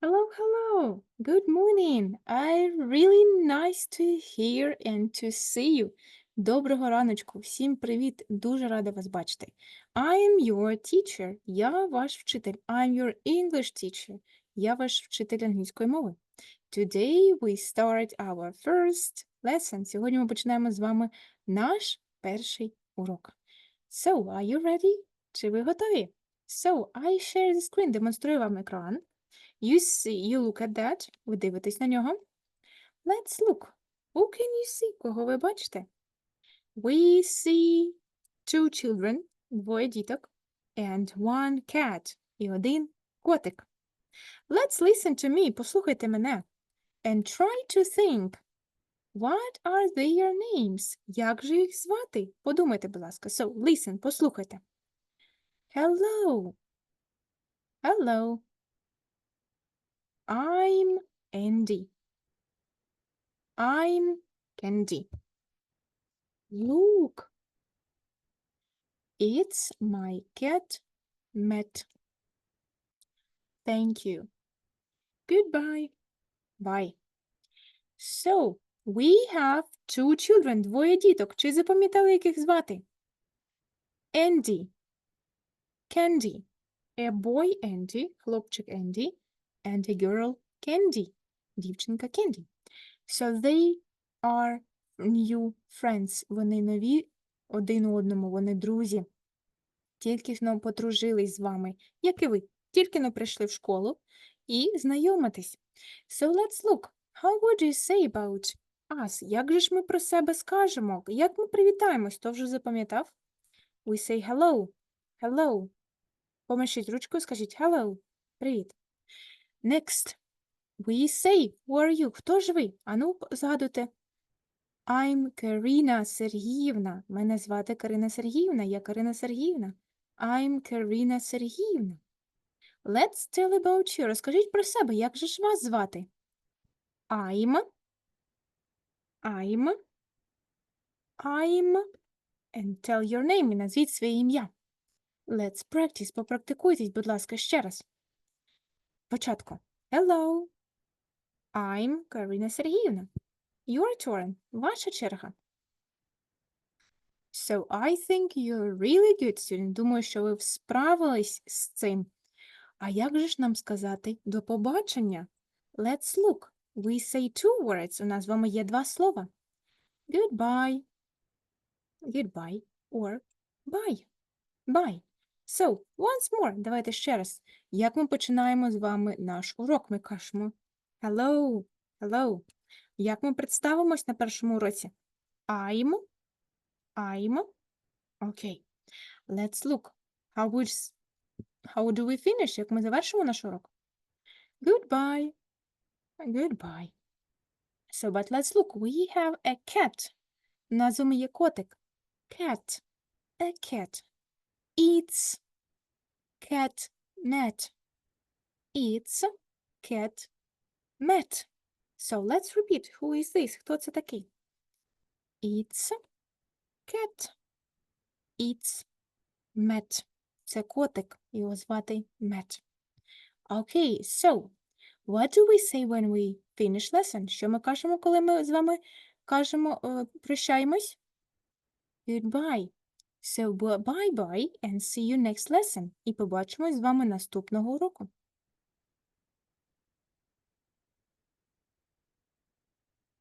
Hello, hello. Good morning. I really nice to hear and to see you. Доброго раночку. Всім привіт. Дуже рада вас бачити. I am your teacher. Я ваш вчитель. I'm your English teacher. Я ваш вчитель англійської мови. Today we start our first lesson. Сьогодні ми починаємо з вами наш перший урок. So, are you ready? Чи ви готові? So, I share the screen. Демонструю вам екран. You see, you look at that. Ви дивитесь на нього. Let's look. Who can you see? Кого ви бачите? We see two children, двоє діток, and one cat, і один котик. Let's listen to me. Послухайте мене. And try to think. What are their names? Як же їх звати? Подумайте, будь ласка. So, listen, послухайте. Hello. Hello. I'm Andy. I'm Candy. Look. It's my cat, Matt. Thank you. Goodbye. Bye. So, we have two children, двоє діток. Чи запам'ятали, яких звати? Andy. Candy. A boy Andy, хлопчик Andy, And a girl Candy, дівчинка Candy. So they are new friends. Вони нові один одному, вони друзі. Тільки ж но подружились з вами, як і ви. Тільки но прийшли в школу і знайомитись. So let's look. How would you say about us? Як же ж ми про себе скажемо? Як ми привітаємось? Хто вже запам'ятав? We say hello. Hello. Помашіть ручкою, скажіть hello. Привіт. Next. We say, who are you? Хто ж ви? Ану, згадуйте. I'm Карина Сергіївна. Мене звати Карина Сергіївна. Я Карина Сергіївна. I'm Карина Сергіївна. Let's tell about you. Розкажіть про себе, як же ж вас звати? I'm. I'm. I'm. And tell your name. І назвіть своє ім'я. Let's practice. Попрактикуйтесь, будь ласка, ще раз. Початку. Hello. I'm Карина Сергіївна. Your turn. Ваша черга. So I think you're really good student. Думаю, що ви справились з цим. А як же ж нам сказати до побачення? Let's look. We say two words. У нас з вами є два слова. Goodbye. Goodbye. Or bye. Bye. So, once more. Давайте ще раз. Як ми починаємо з вами наш урок? Ми кажемо Hello. Hello. Як ми представимось на першому уроці? I'm. I'm. Окей. Let's look. How s- how do we finish? Як ми завершимо наш урок? Goodbye. Goodbye. So, but let's look. We have a cat. У нас є котик. Cat. A cat. Eats. Cat. Net. Eats. Cat. Met. So let's repeat. Who is this? Хто це такий? It's cat. It's Matt. Це котик. Його звати Matt. Okay, so what do we say when we finish lesson? Що ми кажемо, коли ми з вами кажемо, е, прощаємось? Goodbye. So bye-bye and see you next lesson. І побачимось з вами наступного уроку.